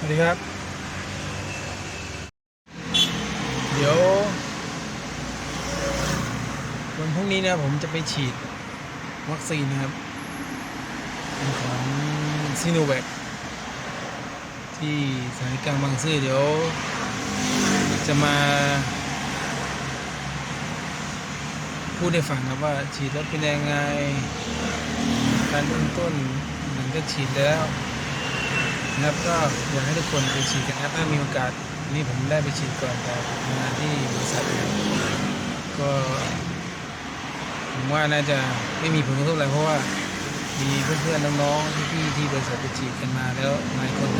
สวัสดีครับ เดี๋ยววันพรุ่งนี้นะผมจะไปฉีดวัคซีนนะครับ ของซีโนแวคที่สถานีกลางบางซื่อเดี๋ยว จะมา พูดให้ฟังครับว่าฉีดแล้วเป็นยังไง การเริ่มต้นหลังจากฉีดแล้ว นะครับก็อยากให้ทุกคนไปฉีดกันนะครับถ้ามีโอกาสนนี้ผมได้ไปฉีดก่อนแต่ทำงานที่บริษัทก็ผมว่าน่าจะไม่มีผลกระทบอะไรเพราะว่ามีเพื่อนๆน้องๆพี่ๆที่บริษัทไปฉีดกันมาแล้วหลายคน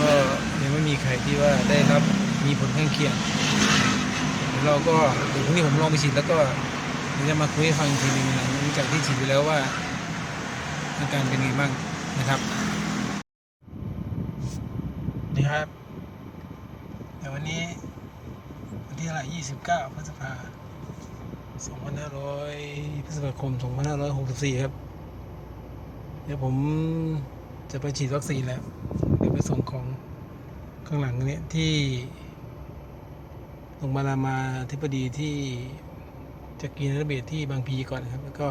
ก็ยังไม่มีใครที่ว่าได้รับมีผลข้างเคียงเราก็เดี๋ยวพรุ่งนี้ผมลองไปฉีดแล้วก็เดี๋ยวจะมาคุยให้ฟังทีนึงหลังจากที่ฉีดไปแล้วว่าอาการเป็นไงบ้างนะครับ นี่ครับเดี๋ยววันนี้ วันที่เท่าไหร่29พฤษภา2500พฤษภาคม2564ครับ เดี๋ยวผมจะไปฉีดวัคซีนแล้ว เดี๋ยวไปส่งของข้างหลังนี้ที่โรงพยาบาลรามาธิบดีที่จะกินระเบียดที่บางพีก่อนครับ แล้วก็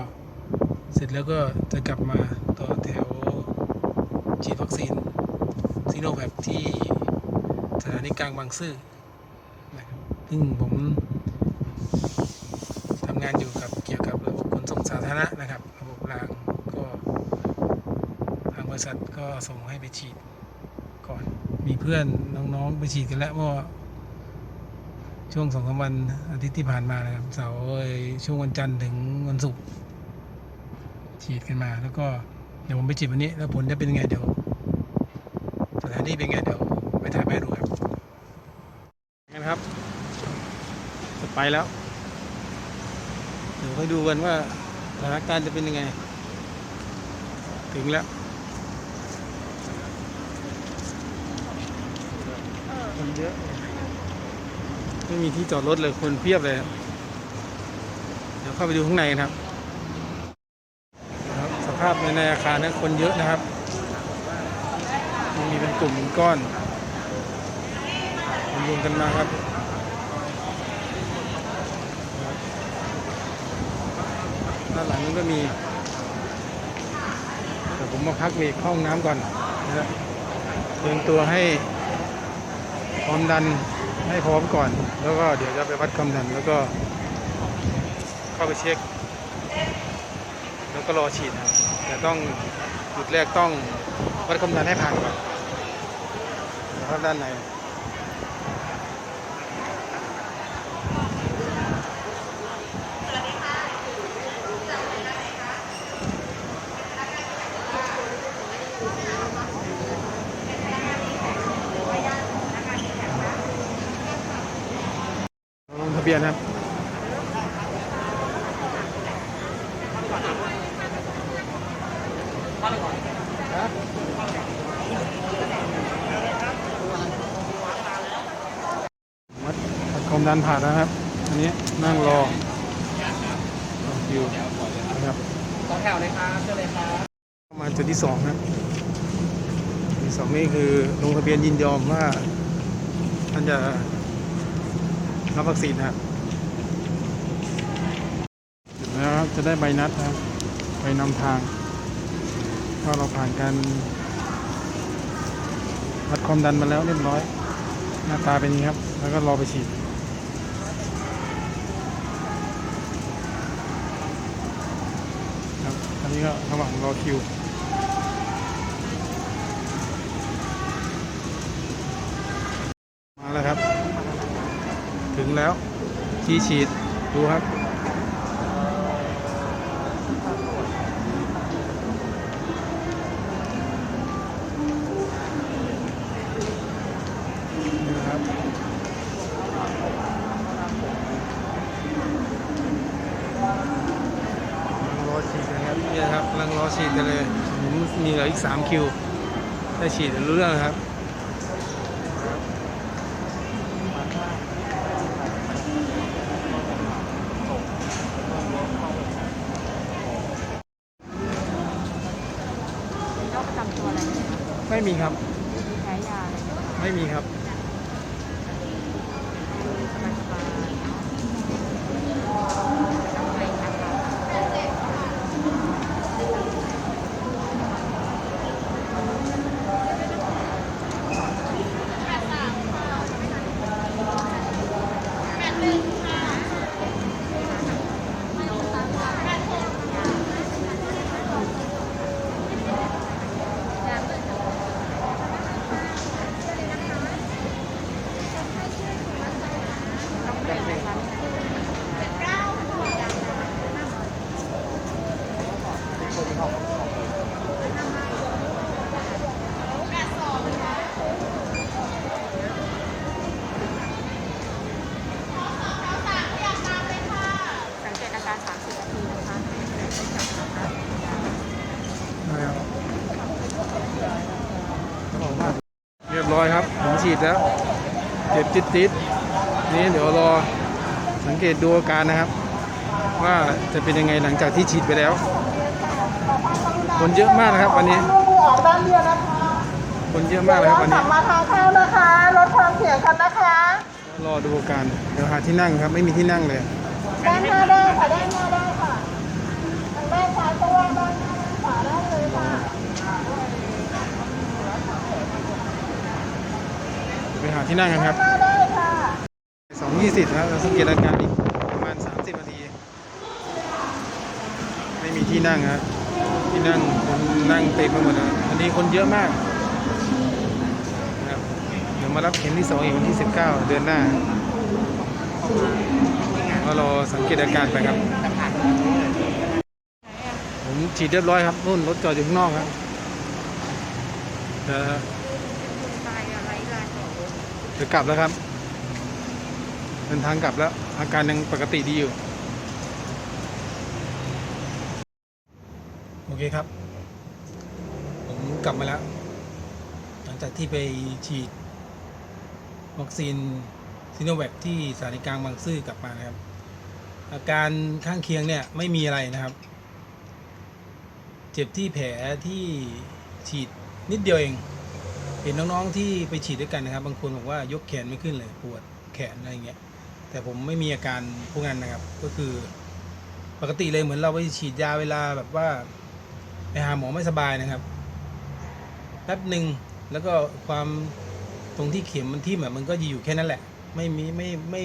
เสร็จแล้วก็จะกลับมาต่อแถวฉีดวัคซีน ซีโนแวคที่สถานีกลางบางซื่อนะครับซึ่งผมทำงานอยู่กับเกี่ยวกับระบบขนส่งสาธารณะนะครับ ระบบรางก็ทางบริษัทก็ส่งให้ไปฉีดก่อน มีเพื่อนน้องๆไปฉีดกันแล้วเมื่อช่วงสองสามวันอาทิตย์ที่ผ่านมานะครับเสาร์เอช่วงวันจันทร์ถึงวันศุกร์ฉีดกันมา แล้วก็เดี๋ยวผมไปฉีดวันนี้ แล้วผลจะเป็นยังไงเดี๋ยว ถานที่เป็นไงเดี๋ยวไปถ่ายแม่ดูครับงั้นครับจะไปแล้ว เดี๋ยวค่อยดูกันว่าสถานการณ์จะเป็นยังไง ถึงแล้วคนเยอะไม่มีที่จอดรถเลยคนเพียบเลยครับเดี๋ยวเข้าไปดูข้างในกันครับครับสภาพในในอาคารนะคนเยอะนะครับ มีเป็นกลุ่มเป็นก้อนรวมกันมาครับด้านหลังนั้นก็มีเดี๋ยวผมมาพักเบรกห้องน้ำก่อนนะครับเตรียมตัวให้ความดันให้พร้อมก่อน แล้วก็เดี๋ยวจะไปวัดความดันแล้วก็เข้าไปเช็ค แล้วก็รอฉีดครับแต่ต้องจุดแรกต้องวัดความดันให้ผ่านก่อน ครับด้านในลงทะเบียนครับ วัดวัด ความดันผ่านแล้วครับ อันนี้นั่งรอรอคิวนะครับสองแถวเลยครับเชิญเลยครับประมาณจุดที่สองนะจุดที่สองนี่คือลงทะเบียนยินยอมว่าท่านจะรับวัคซีนนะครับเสร็จแล้วครับจะได้ใบนัดนะครับใบนำทางว่าเราผ่านการวัดความดันมาแล้วเรียบร้อย หน้าตาเป็นอย่างนี้ครับ แล้วก็รอไปฉีด ครับอั นี้ก็ระหว่างรอคิวมาแล้วครับ ถึงแล้วที่ฉีดดูครับ นี่นะครับกำลังรอฉีดกันครับนี่นะครับกำลังรอฉีดกันเลย ผ มมีเหลืออีก 3 คิว ได้ฉีดเดี๋ยวรู้เรื่องนะครับ โรคประจำตัวอะไรไหมคะไม่มีครับไม่มีครับ สังเกตอาการ 30 นาทีนะคะนะคะ นะครับบอกว่าเรียบร้อยครับผม ฉีดแล้วเจ็บจิตติดๆนี่เดี๋ยวรอสังเกตดูอาการนะครับ ว่าจะเป็นยังไงหลังจากที่ฉีดไปแล้ว คนเยอะมากนะครับวันนี้ลูกมือออกด้านเดียวนะคะคนเยอะมากเลยครับวันกลันี้บมาทางเข้านะคะลดความเสี่ยงกันนะคะรอดูอาการเดี๋ยวหาที่นั่งครับ ไม่มีที่นั่งเลยด้านหน้าได้ค่ะด้านหน้าได้ค่ะทางด้านซ้ายก็ว่างด้านหน้าด้านขวาได้เลยค่ะ ไป หาที่นั่งกันครับสองยี่สิบนะครับเราสังเกตอาการอีกประมาณ30นาที ไม่มีที่นั่งครับที่นั่งคนนั่งเต็มไปหมดเลยวันนี้คนเยอะมากนะครับเดี๋ยวมารับเข็มที่สองอีกวันที่19เดือนหน้าก็รอสังเกตอาการไปครับ ผมฉีดเรียบร้อยครับนู่นรถจอดอยู่ข้างนอกครับเดี๋ยว ตายอะไรลาย จะกลับแล้วครับ เดินทางกลับแล้ว อาการยังปกติดีอยู่ โอเคครับ ผมกลับมาแล้ว หลังจากที่ไปฉีด วัคซีนซิโนแวคที่สถานีกลางบางซื่อกลับมานะครับ อาการข้างเคียงเนี่ยไม่มีอะไรนะครับ เจ็บที่แผลที่ฉีดนิดเดียวเอง เห็นน้องๆที่ไปฉีดด้วยกันนะครับ บางคนบอกว่ายกแขนไม่ขึ้นเลยปวดแขนอะไรเงี้ย แต่ผมไม่มีอาการพวกนั้นนะครับ ก็คือ ปกติเลยเหมือนเราไปฉีดยาเวลาแบบว่าไปหาหมอไม่สบายนะครับแป๊บหนึ่งแล้วก็ความตรงที่เข็มมันที่แบบมันก็อยู่แค่นั้นแหละ ไม่มีไม่ไม่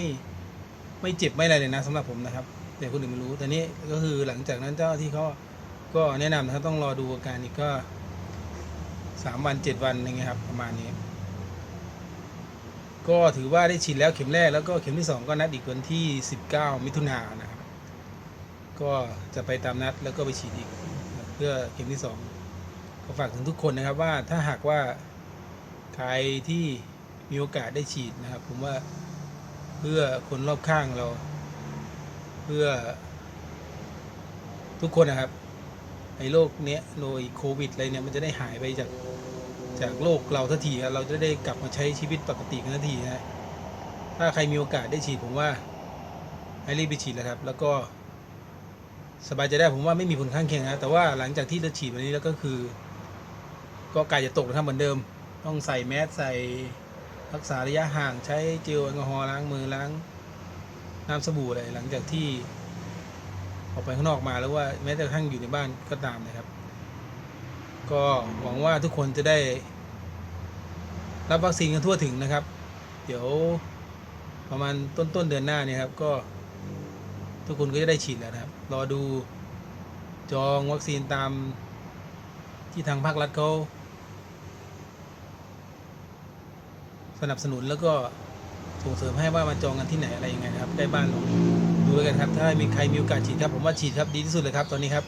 ไม่เจ็บไม่อะไรเลยนะสำหรับผมนะครับ แต่คนอื่นไม่รู้แต่นี้ก็คือหลังจากนั้นเจ้าหน้าที่เขาก็แนะนำนะครับต้องรอดูอาการอีกก็ สามวันเจ็ดวันอย่างเงี้ยครับประมาณนี้ ก็ถือว่าได้ฉีดแล้วเข็มแรกแล้วก็เข็มที่สองก็นัดอีกวันที่สิบเก้ามิถุนายนนะครับก็จะไปตามนัดแล้วก็ไปฉีดอีกเพื่อเข็มที่สองก็ฝากถึงทุกคนนะครับว่าถ้าหากว่าใครที่มีโอกาสได้ฉีดนะครับ ผมว่าเพื่อคนรอบข้างเรา เพื่อ ทุกคนนะครับไอ้โรคเนี้ยโรคโควิดอะไรเนี่ยมันจะได้หายไปจาก จากโลกเราทันทีเราจะได้กลับมาใช้ชีวิตปกติกันทันทีฮะถ้าใครมีโอกาสได้ฉีดผมว่าให้รีบไปฉีดแล้วครับ แล้วก็สบายใจได้ผมว่าไม่มีผลข้างเคียงนะแต่ว่าหลังจากที่เราฉีดวันนี้แล้วก็คือ ก็กายจะตกนะครับเหมือนเดิม ต้องใส่แมสใส่รักษาระยะห่างใช้เจลแอลกอฮอล์ล้างมือล้างน้ำสบู่อะไรหลังจากที่ออกไปข้างนอกมาแล้วว่าแม้แต่กระทั่งอยู่ในบ้านก็ตามนะครับ ก็หวังว่าทุกคนจะได้ รับวัคซีนกันทั่วถึงนะครับ เดี๋ยวประมาณต้นต้นเดือนหน้าเนี่ยครับ ก็ทุกคนก็จะได้ฉีดแล้วนะครับ รอดูจองวัคซีนตามที่ทางภาครัฐเขาสนับสนุนแล้วก็ส่งเสริมให้ว่ามาจองกันที่ไหนอะไรยังไงนะครับใกล้บ้านเราดูแล้วกันครับ ถ้ามีใครมีโอกาสฉีดครับ ผมว่าฉีดครับดีที่สุดเลยครับ ตอนนี้ครับ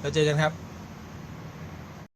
เราเจอกันครับ